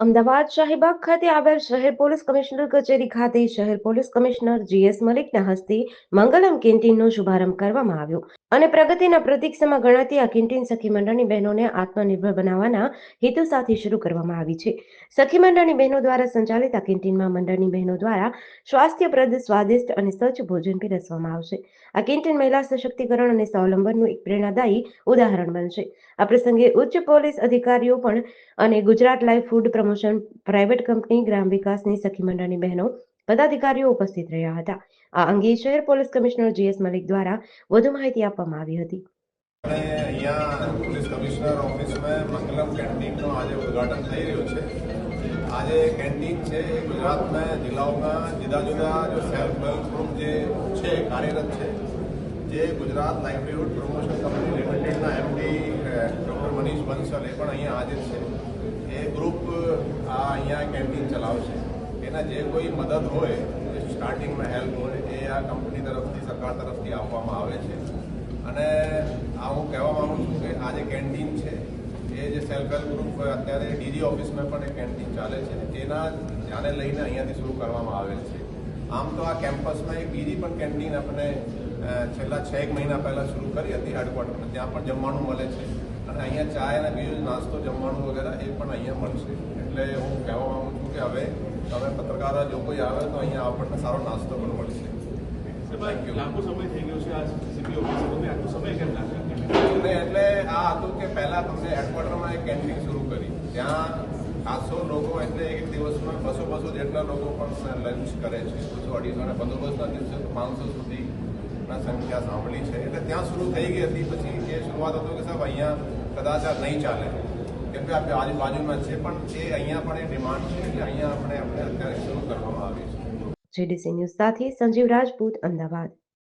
અમદાવાદ શાહીબાગ ખાતે આવેલ શહેર પોલીસ કમિશનર કચેરી ખાતે શહેર પોલીસ કમિશનર જીએસ મલિકના હસ્તે મંગલમ કેન્ટીનનો શુભારંભ કરવામાં આવ્યો. અને પ્રગતિના પ્રતીક સમા ગણાતી આ કેન્ટીન સખી મંડળની બહેનોને આત્મનિર્ભર બનાવવાના હેતુ સાથે શરૂ કરવામાં આવી છે. સખી મંડળની બહેનો દ્વારા સંચાલિત આ કેન્ટીનમાં મંડળની બહેનો દ્વારા સ્વાસ્થ્યપ્રદ, સ્વાદિષ્ટ અને સ્વચ્છ ભોજન પીરસવામાં આવશે. આ કેન્ટીન મહિલા સશક્તિકરણ અને સ્વાવલંબનનું એક પ્રેરણાદાયી ઉદાહરણ બનશે. આ પ્રસંગે ઉચ્ચ પોલીસ અધિકારીઓ પણ અને Gujarat life food promotion private company ગ્રામ વિકાસની સખી મંડળની બહેનો પદાધિકારીઓ ઉપસ્થિત રહ્યા હતા. આ અંગે શહેર પોલીસ કમિશનર જીએસ મલિક દ્વારા વધુ માહિતી આપવામાં આવી હતી. અહીંયા પોલીસ કમિશનર ઓફિસમાં આજે થઈ રહ્યું છે. આજે કેન્ટીન છે એ ગુજરાતમાં જિલ્લાઓમાં જુદા જુદા જો સેલ્ફ હેલ્પ ગ્રુપ જે છે, કાર્યરત છે, જે ગુજરાત લાઇવલીહુડ પ્રમોશન કંપની લિમિટેડના એમડી ડૉક્ટર મનીષ બંસલ એ પણ અહીંયા હાજર છે. એ ગ્રુપ આ અહીંયા કેન્ટીન ચલાવશે. એના જે કોઈ મદદ હોય જે સ્ટાર્ટિંગમાં હેલ્પ હોય, એ આ કંપની તરફથી, સરકાર તરફથી આપવામાં આવે છે. અને આ હું કહેવા માગું છું કે આ જે કેન્ટીન છે, એ જે સેલ્ફ હેલ્પ ગ્રુપ અત્યારે ડીજી ઓફિસમાં પણ એ કેન્ટીન ચાલે છે. તેના ધ્યાને લઈને અહીંયાથી શરૂ કરવામાં આવેલ છે. આમ તો આ કેમ્પસમાં એક બીજી પણ કેન્ટીન આપણે છેલ્લા છ એક મહિના પહેલાં શરૂ કરી હતી હેડક્વાર્ટરમાં ત્યાં પણ જમવાનું મળે છે. અને અહીંયા ચા અને બીજો નાસ્તો, જમવાનું વગેરે એ પણ અહીંયા મળશે. એટલે હું કહેવા માગું છું હવે પત્રકારો જો કોઈ આવે તો અહીંયા આપણને સારો નાસ્તો પણ મળશે લાંબો સમય થઈ ગયો છે. આ સીપી ઓફિસે તમે આટલો સમય કેમ લાગ્યો એટલે આ હતું કે પહેલા તમને હેડક્વાર્ટરમાં એક કેન્ટીન શરૂ કરી. ત્યાં સાતસો લોકો એટલે એક દિવસમાં બસો બસો જેટલા લોકો પણ લંચ કરે છે. બસો અઢીસો અને બંદોબસ્તના દિવસે પાંચસો સુધીના સંખ્યા સાંભળી છે. એટલે ત્યાં શરૂ થઈ ગઈ હતી. પછી એ શરૂઆત હતો કે સાહેબ અહીંયા કદાચ આ નહીં ચાલે. કેમ કે આજુબાજુમાં છે, પણ જે અહીંયા પણ એ ડિમાન્ડ છે, એટલે અહીંયા આપણે આપણે અત્યારે શરૂ કરવામાં આવી છે. જેડીસી ન્યૂઝ સાથે સંજીવ રાજપૂત, અમદાવાદ.